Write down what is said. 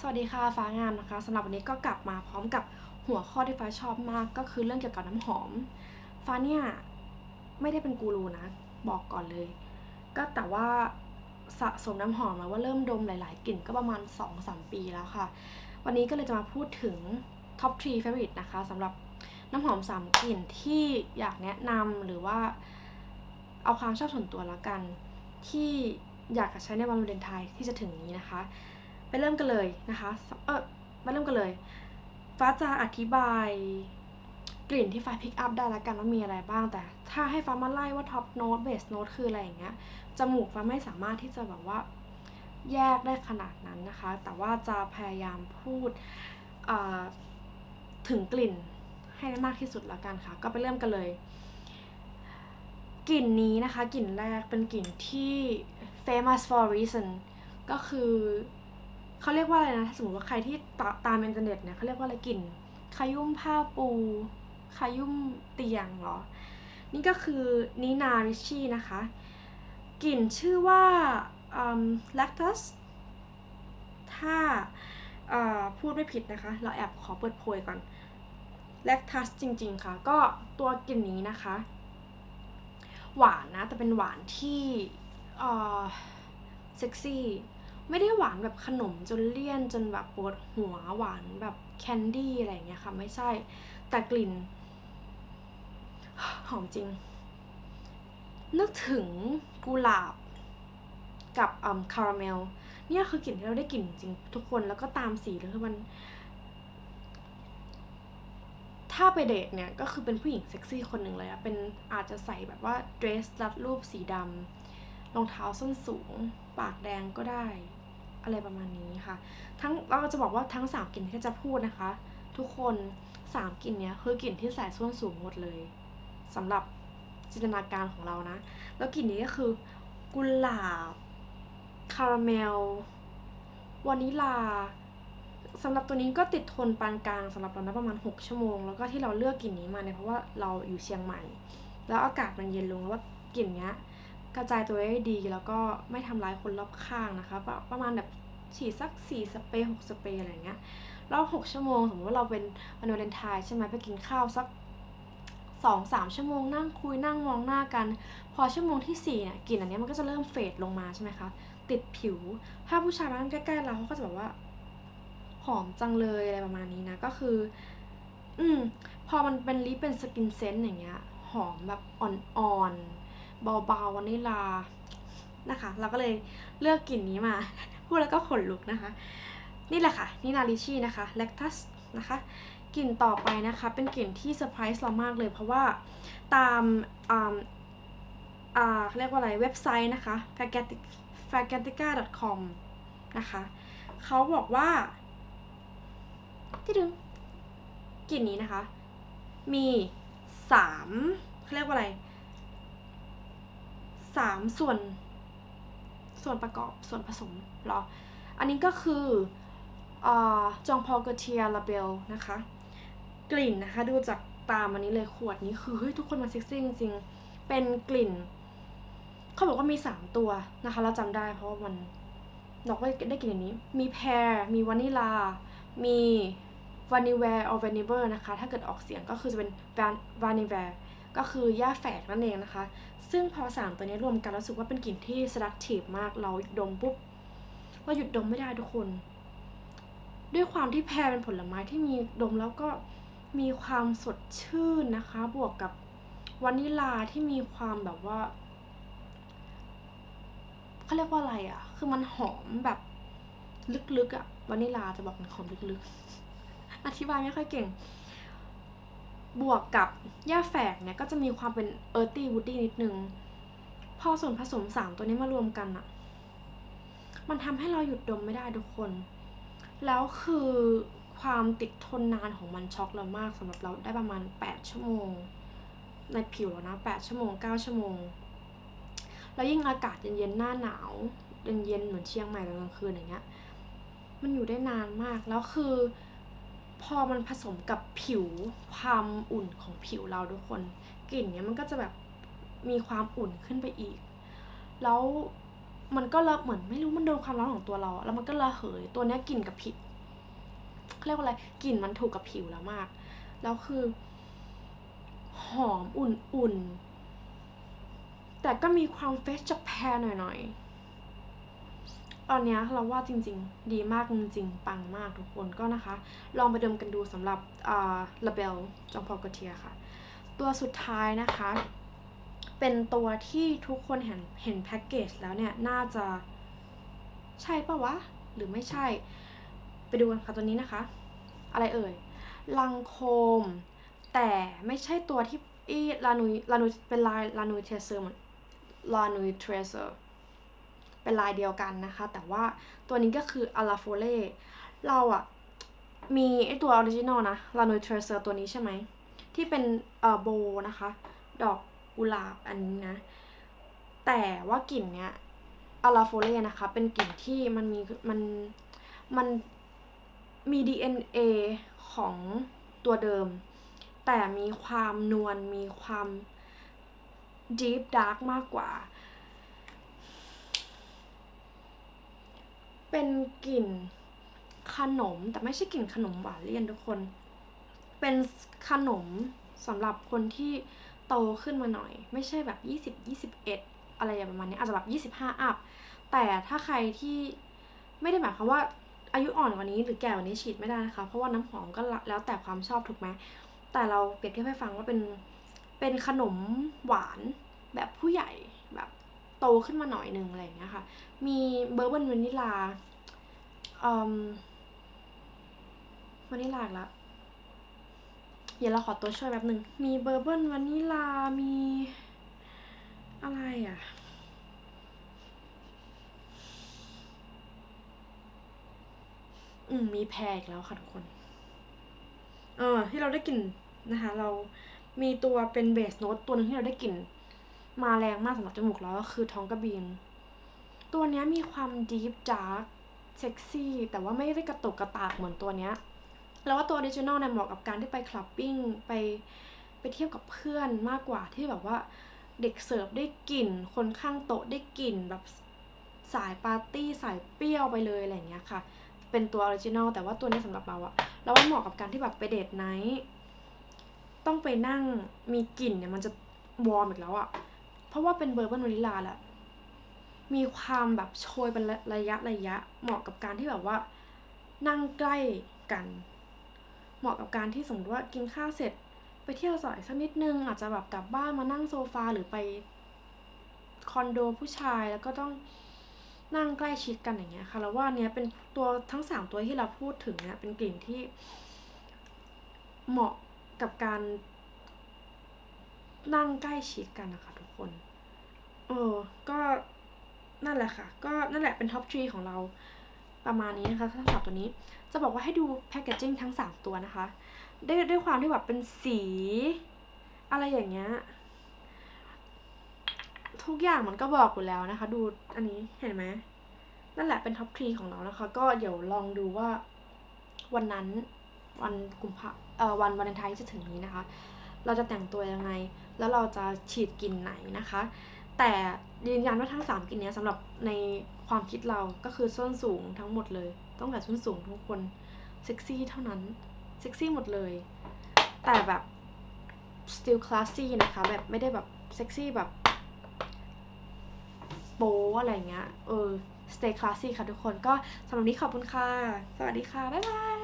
สวัสดีค่ะฟ้างามนะคะสำหรับวันนี้ก็กลับมาพร้อมกับหัวข้อที่ฟ้าชอบมากก็คือเรื่องเกี่ยวกับน้ำหอม ฟ้าเนี่ยไม่ได้เป็นกูรูนะ บอกก่อนเลย ก็แต่ว่าสะสมน้ำหอมมาว่าเริ่มดมหลาย ๆกลิ่นก็ประมาณ 2-3 ปีแล้วค่ะ วันนี้ก็เลยจะมาพูดถึง Top 3 Favorite นะคะสำหรับน้ำหอม 3 กลิ่นที่อยากแนะนำหรือว่าเอาความชอบส่วนตัวแล้วกัน ที่อยากจะใช้ในวันวาเลนไทน์ที่จะถึงนี้นะคะ ไปเริ่มกันเลยนะคะเออมาเริ่มกันเลย ฟ้าจะอธิบายกลิ่นที่ฟ้าพิกอัพได้ละกันว่ามีอะไรบ้าง แต่ถ้าให้ฟ้ามาไล่ว่าท็อปโน้ตเบสโน้ตคืออะไรอย่างเงี้ยจมูกฟ้าไม่สามารถที่จะแบบว่าแยกได้ขนาดนั้นนะคะ แต่ว่าจะพยายามพูดถึงกลิ่นให้ได้มากที่สุดละกันค่ะ ก็ไปเริ่มกันเลยกลิ่นนี้นะคะกลิ่นแรกเป็นกลิ่นที่ famous for reason ก็คือ เขาเรียกว่าอะไรนะถ้าสมมติว่าใครที่ตาตามอินเทอร์เน็ตเนี่ยเขาเรียกว่าอะไรกลิ่นขยุ่มผ้าปูขยุ่มเตียงเหรอ นี่ก็คือนีนาริชี่นะคะ กลิ่นชื่อว่า lactus ถ้าพูดไม่ผิดนะคะ เราแอบขอเปิดโพยก่อน lactus จริง ๆ ค่ะ ก็ตัวกลิ่นนี้นะคะ หวานนะ แต่เป็นหวานที่เซ็กซี่ ไม่ได้หวานแบบขนมจนเลี่ยนจนแบบปวดหัวหวานแบบแคนดี้อะไรเงี้ยค่ะ ไม่ใช่ แต่กลิ่น หอมจริง นึกถึงกุหลาบกับอืมคาราเมล เนี่ยคือกลิ่นที่เราได้กลิ่นจริงทุกคนแล้วก็ตามสีเลยคือมัน ถ้าไปเดทเนี่ยก็คือเป็นผู้หญิงเซ็กซี่คนหนึ่งเลยอะเป็นอาจจะใส่แบบว่าเดรสรัดรูปสีดำรองเท้าส้นสูง ปากแดงก็ได้ อะไรประมาณนี้ค่ะ ทั้งเราจะบอกว่าทั้งสามกลิ่นที่จะพูดนะคะ ทุกคนสามกลิ่นเนี้ยคือกลิ่นที่ใส่ส้นสูงหมดเลยสำหรับจินตนาการของเรานะ แล้วกลิ่นนี้ก็คือกุหลาบคาราเมลวานิลาสำหรับตัวนี้ก็ติดทนปานกลางสำหรับเรานะประมาณ 6 ชั่วโมง แล้วก็ที่เราเลือกกลิ่นนี้มาเนี่ยเพราะว่าเราอยู่เชียงใหม่ แล้วอากาศมันเย็นลงแล้วว่ากลิ่นเนี้ย กระจายตัวได้ดีแล้วก็ไม่ทำร้ายคนรอบข้างนะคะ ประมาณแบบฉีดสักสี่สเปรย์หกสเปรย์อะไรเงี้ยแล้วหกชั่วโมงสมมติว่าเราเป็นวันวาเลนไทน์ใช่ไหมไปกินข้าวสักสองสามชั่วโมงนั่งคุยนั่งมองหน้ากัน พอชั่วโมงที่สี่เนี่ยกลิ่นอันนี้มันก็จะเริ่มเฟดลงมาใช่ไหมคะติดผิว ถ้าผู้ชายมานั่งใกล้ๆเราเขาก็จะแบบว่า หอมจังเลยอะไรประมาณนี้นะก็คือ อืม พอมันเป็นลิปเป็นสกินเซนต์อย่างเงี้ย หอมแบบอ่อนๆ เบาๆวานิลานะคะ เราก็เลยเลือกกลิ่นนี้มา พูดแล้วก็ขนลุกนะคะ นี่แหละค่ะนี่นาริชี่นะคะแลคตัสนะคะกลิ่นต่อไปนะคะ เป็นกลิ่นที่เซอร์ไพรส์เรามากเลยเพราะว่าตามอ่าอ่าเรียกว่าอะไรเว็บไซต์นะคะ f a g a t i f a g a t i c a c o m นะคะเขาบอกว่าที่ดึงกลิ่นนี้นะคะ มีสามเขาเรียกว่าอะไร สามส่วน ส่วนประกอบส่วนผสมหรอ อันนี้ก็คือจองพอลกเทียลาเบลนะคะ กลิ่นนะคะ ดูจากตามอันนี้เลยขวดนี้คือเฮ้ยทุกคนมาเซ็กซี่จริงๆ เป็นกลิ่น เขาบอกว่ามี 3 ตัวนะคะ เราจำได้เพราะว่ามันเราก็ได้กลิ่นอันนี้ มีแพร มีวานิลา มีวานิเวร์ออร์วานิเวอร์นะคะ ถ้าเกิดออกเสียงก็คือจะเป็นวานิเวร์ ก็คือย่าแฝกนั่นเองนะคะ ซึ่งพอสามตัวนี้รวมกันรู้สึกว่าเป็นกลิ่นที่ seductive มากเราดมปุ๊บเราหยุดดมไม่ได้ทุกคน ด้วยความที่แพรเป็นผลไม้ที่มีดมแล้วก็มีความสดชื่นนะคะ บวกกับวานิลาที่มีความแบบว่าเขาเรียกว่าอะไรอะ่ะ คือมันหอมแบบลึกๆอะ่ะวานิลาจะบอกมันหอมลึกๆ อธิบายไม่ค่อยเก่ง บวกกับหญ้าแฝกเนี่ยก็จะมีความเป็นเออร์ตี้วูดดี้นิดนึง พอส่วนผสมสามตัวนี้มารวมกันอะมันทำให้เราหยุดดมไม่ได้ทุกคน แล้วคือความติดทนนานของมันช็อกเรามากสำหรับเราได้ประมาณ 8 ชั่วโมง ในผิวแล้วนะ 8 ชั่วโมง 9 ชั่วโมง แล้วยิ่งอากาศเย็นๆหน้าหนาวเย็นๆเหมือนเชียงใหม่ตอนกลางคืนอย่างเงี้ย มันอยู่ได้นานมากแล้วคือ พอมันผสมกับผิวความอุ่นของผิวเราทุกคนกลิ่นเนี้ยมันก็จะแบบมีความอุ่นขึ้นไปอีก แล้วมันก็ระเหมือนไม่รู้มันโดนความร้อนของตัวเรา แล้วมันก็ระเหยตัวเนี้ยกลิ่นกับผิดเขาเรียกว่าอะไรกลิ่นมันถูกกับผิวแล้วมาก แล้วคือ หอมอุ่นๆแต่ก็มีความเฟชจากแพรหน่อยๆ ตอนนี้เราว่าจริงๆ ดีมากจริงๆ ปังมากทุกคนก็นะคะ ลองไปดมกันดูสำหรับอ่าลาเบลจองพอกเทียค่ะ ตัวสุดท้ายนะคะ เป็นตัวที่ทุกคนเห็นเห็นแพ็กเกจแล้วเนี่ย น่าจะใช่ปะวะ หรือไม่ใช่ ไปดูกันค่ะตัวนี้นะคะ อะไรเอ่ย ลังโคม แต่ไม่ใช่ตัวที่อีลานุยลานุยเป็นลายลานุยเทเซอร์ลานุยเทเซอร์ เป็นลายเดียวกันนะคะ แต่ว่าตัวนี้ก็คืออาราโฟเล่เราอะมีไอตัวออริจินอลนะลานุยเทเซอร์ตัวนี้ใช่ไหม ที่เป็นเอ่อโบนะคะ ดอกกุหลาบอันนี้นะ แต่ว่ากลิ่นเนี้ยอาราโฟเล่นะคะ เป็นกลิ่นที่มันมีมันมันมี DNA ของตัวเดิม แต่มีความนวลมีความ deep dark มากกว่า เป็นกลิ่นขนมแต่ไม่ใช่กลิ่นขนมหวานเลี่ยนทุกคน เป็นขนมสำหรับคนที่โตขึ้นมาหน่อย ไม่ใช่แบบ 20 21 อะไรอย่างประมาณนี้อาจจะแบบ25 อัพ แต่ถ้าใครที่ไม่ได้หมายความว่าอายุอ่อนกว่านี้หรือแก่กว่านี้ฉีดไม่ได้นะคะ เพราะว่าน้ำหอมก็แล้วแต่ความชอบถูกไหมแต่เราเปรียบเทียบให้ฟังว่าเป็นเป็นขนมหวานแบบผู้ใหญ่แบบ โตขึ้นมาหน่อยหนึ่งอะไรอย่างเงี้ยค่ะ มีเบอร์เบิร์นวานิลาอืมวานิลาละเดี๋ยวเราขอตัวช่วยแป๊บหนึ่ง มีเบอร์เบิร์นวานิลา มีอะไรอะ อืม มีแพรอีกแล้วค่ะทุกคน เออ ที่เราได้กลิ่นนะคะ เรามีตัวเป็นเบสโน้ตตัวหนึงที่เราได้กลิ่น มาแรงมากสำหรับจมูกเราก็คือท้องกระบีนตัวนี้มีความดีฟจาร์กเซ็กซี่แต่ว่าไม่ได้กระตุกกระตากเหมือนตัวเนี้ยแล้วว่าตัวออริจินอลเนี่ยเหมาะกับการที่ไปคลับปิ้งไปไปเที่ยวกับเพื่อนมากกว่าที่แบบว่าเด็กเสิร์ฟได้กลิ่น คนข้างโต๊ะได้กลิ่นแบบสายปาร์ตี้สายเปรี้ยวไปเลยอะไรเงี้ยค่ะ เป็นตัวออริจินอลแต่ว่าตัวนี้สำหรับเราอะเราว่าเหมาะกับการที่แบบไปเดทไนท์ต้องไปนั่งมีกลิ่นเนี่ยมันจะวอร์มอีกแล้วอะ เพราะว่าเป็นเบอร์เบิร์นวานิลาแหละมีความแบบโชยเป็นระยะระยะ เหมาะกับการที่แบบว่า นั่งใกล้กัน เหมาะกับการที่สมมติว่ากินข้าวเสร็จ ไปเที่ยวสายสักนิดนึง อาจจะแบบกลับบ้านมานั่งโซฟาหรือไปคอนโดผู้ชายแล้วก็ต้องนั่งใกล้ชิดกันอย่างเงี้ยค่ะ แล้วว่าเนี้ยเป็นตัวทั้งสามตัวที่เราพูดถึงเนี่ยเป็นกลิ่นที่เหมาะกับการนั่งใกล้ชิดกันนะคะ คนเออก็นั่นแหละค่ะ ก็นั่นแหละเป็นท็อปทรีของเราประมาณนี้นะคะทั้งสามตัวนี้ จะบอกว่าให้ดูแพคเกจจิ้งทั้งสามตัวนะคะด้วยด้วยความที่แบบเป็นสี อะไรอย่างเงี้ยทุกอย่างมันก็บอกอยู่แล้วนะคะ ดูอันนี้เห็นไหมนั่นแหละเป็นท็อปทรีของเรานะคะ ก็เดี๋ยวลองดูว่าวันนั้นวันกุมภาเอ่อวันวาเลนไทน์ที่จะถึงนี้นะคะ เราจะแต่งตัวยังไง แล้วเราจะฉีดกลิ่นไหนนะคะ แต่ยืนยันว่าทั้ง 3กลิ่นเนี้ยสำหรับในความคิดเราก็คือส้นสูงทั้งหมดเลย ต้องแบบส้นสูงทุกคนเซ็กซี่เท่านั้นเซ็กซี่หมดเลย แต่แบบ still classy นะคะ แบบไม่ได้แบบเซ็กซี่แบบโป๊อะไรเงี้ย เออ stay classy ค่ะทุกคน ก็สำหรับนี้ขอบคุณค่ะ สวัสดีค่ะ บ๊ายบาย